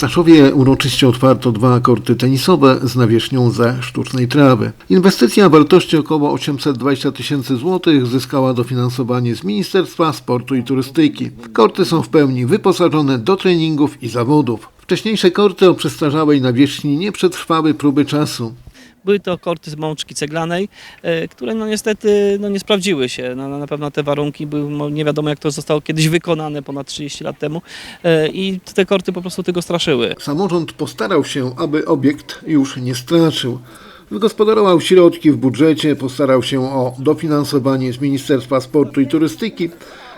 Staszowie uroczyście otwarto dwa korty tenisowe z nawierzchnią ze sztucznej trawy. Inwestycja wartości około 820 tysięcy złotych zyskała dofinansowanie z Ministerstwa Sportu i Turystyki. Korty są w pełni wyposażone do treningów i zawodów. Wcześniejsze korty o przestarzałej nawierzchni nie przetrwały próby czasu. Były to korty z mączki ceglanej, e, które no niestety no nie sprawdziły się. No, na pewno te warunki były, no nie wiadomo jak to zostało kiedyś wykonane ponad 30 lat temu e, i te korty po prostu tego straszyły. Samorząd postarał się, aby obiekt już nie stracił. Wygospodarował środki w budżecie, postarał się o dofinansowanie z Ministerstwa Sportu i Turystyki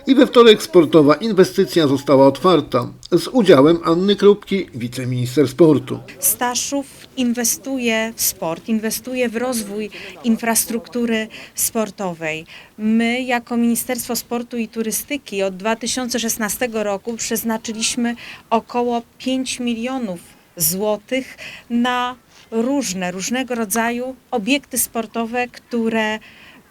i we wtorek sportowa inwestycja została otwarta z udziałem Anny Krupki, wiceminister sportu. Staszów inwestuje w sport, inwestuje w rozwój infrastruktury sportowej. My, jako Ministerstwo Sportu i Turystyki, od 2016 roku przeznaczyliśmy około 5 milionów złotych na różne, różnego rodzaju obiekty sportowe, które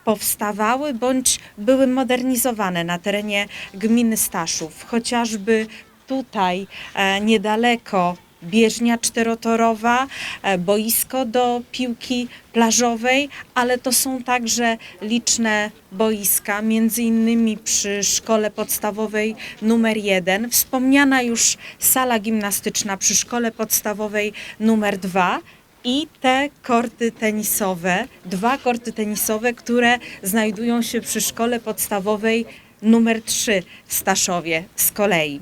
powstawały bądź były modernizowane na terenie gminy Staszów. Chociażby tutaj e, niedaleko bieżnia czterotorowa, e, boisko do piłki plażowej, ale to są także liczne boiska, między innymi przy szkole podstawowej numer 1, wspomniana już sala gimnastyczna przy szkole podstawowej numer 2 i te korty tenisowe, dwa korty tenisowe, które znajdują się przy szkole podstawowej numer 3 w Staszowie z kolei.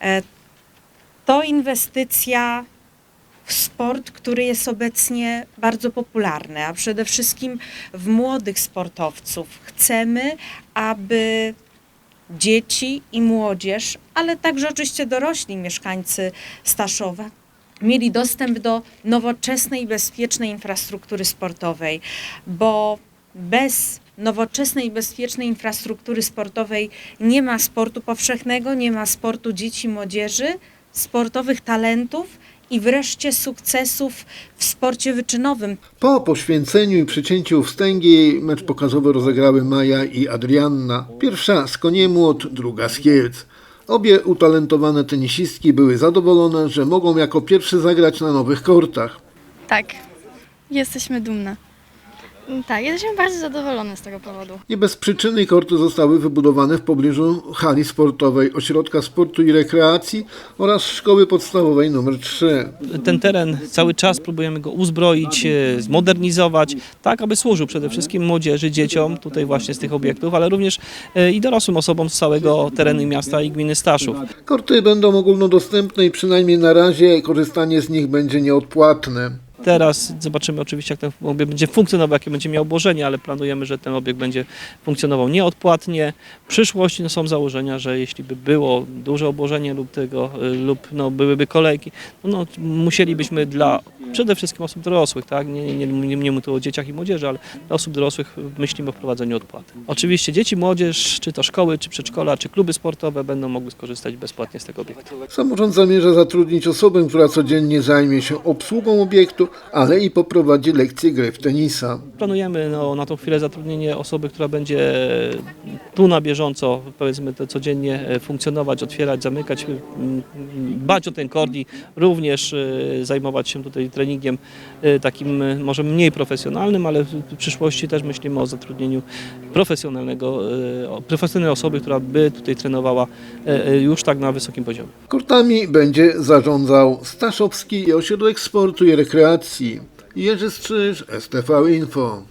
E, To inwestycja w sport, który jest obecnie bardzo popularny, a przede wszystkim w młodych sportowców. Chcemy, aby dzieci i młodzież, ale także oczywiście dorośli mieszkańcy Staszowa mieli dostęp do nowoczesnej, bezpiecznej infrastruktury sportowej, bo bez nowoczesnej bezpiecznej infrastruktury sportowej nie ma sportu powszechnego, nie ma sportu dzieci, młodzieży, sportowych talentów i wreszcie sukcesów w sporcie wyczynowym. Po poświęceniu i przycięciu wstęgi mecz pokazowy rozegrały Maja i Adrianna. Pierwsza z Koniemłot, druga z Kielc. Obie utalentowane tenisistki były zadowolone, że mogą jako pierwsze zagrać na nowych kortach. Tak, jesteśmy dumne. Tak, jesteśmy bardzo zadowolone z tego powodu. Nie bez przyczyny korty zostały wybudowane w pobliżu hali sportowej, ośrodka sportu i rekreacji oraz szkoły podstawowej nr 3. Ten teren cały czas próbujemy go uzbroić, e, zmodernizować, tak aby służył przede wszystkim młodzieży, dzieciom tutaj właśnie z tych obiektów, ale również e, i dorosłym osobom z całego terenu miasta i gminy Staszów. Korty będą ogólnodostępne i przynajmniej na razie korzystanie z nich będzie nieodpłatne. Teraz zobaczymy oczywiście, jak ten obiekt będzie funkcjonował, jakie będzie miał obłożenie, ale planujemy, że ten obiekt będzie funkcjonował nieodpłatnie. W przyszłości no, są założenia, że jeśli by było duże obłożenie lub tego, y, lub no, byłyby kolejki, no, no, musielibyśmy dla przede wszystkim osób dorosłych, tak? Nie, nie, nie, nie mówię tu o dzieciach i młodzieży, ale dla osób dorosłych myślimy o wprowadzeniu odpłaty. Oczywiście dzieci, młodzież, czy to szkoły, czy przedszkola, czy kluby sportowe będą mogły skorzystać bezpłatnie z tego obiektu. Samorząd zamierza zatrudnić osobę, która codziennie zajmie się obsługą obiektu, ale i poprowadzi lekcje gry w tenisa. Planujemy no, na tą chwilę zatrudnienie osoby, która będzie tu na bieżąco, powiedzmy to codziennie e, funkcjonować, otwierać, zamykać, dbać o ten kordi, również e, zajmować się tutaj treningiem e, takim może mniej profesjonalnym, ale w przyszłości też myślimy o zatrudnieniu profesjonalnego, profesjonalnej osoby, która by tutaj trenowała już tak na wysokim poziomie. Kortami będzie zarządzał Staszowski Ośrodek Sportu i Rekreacji. Jerzy Strzyż, STV Info.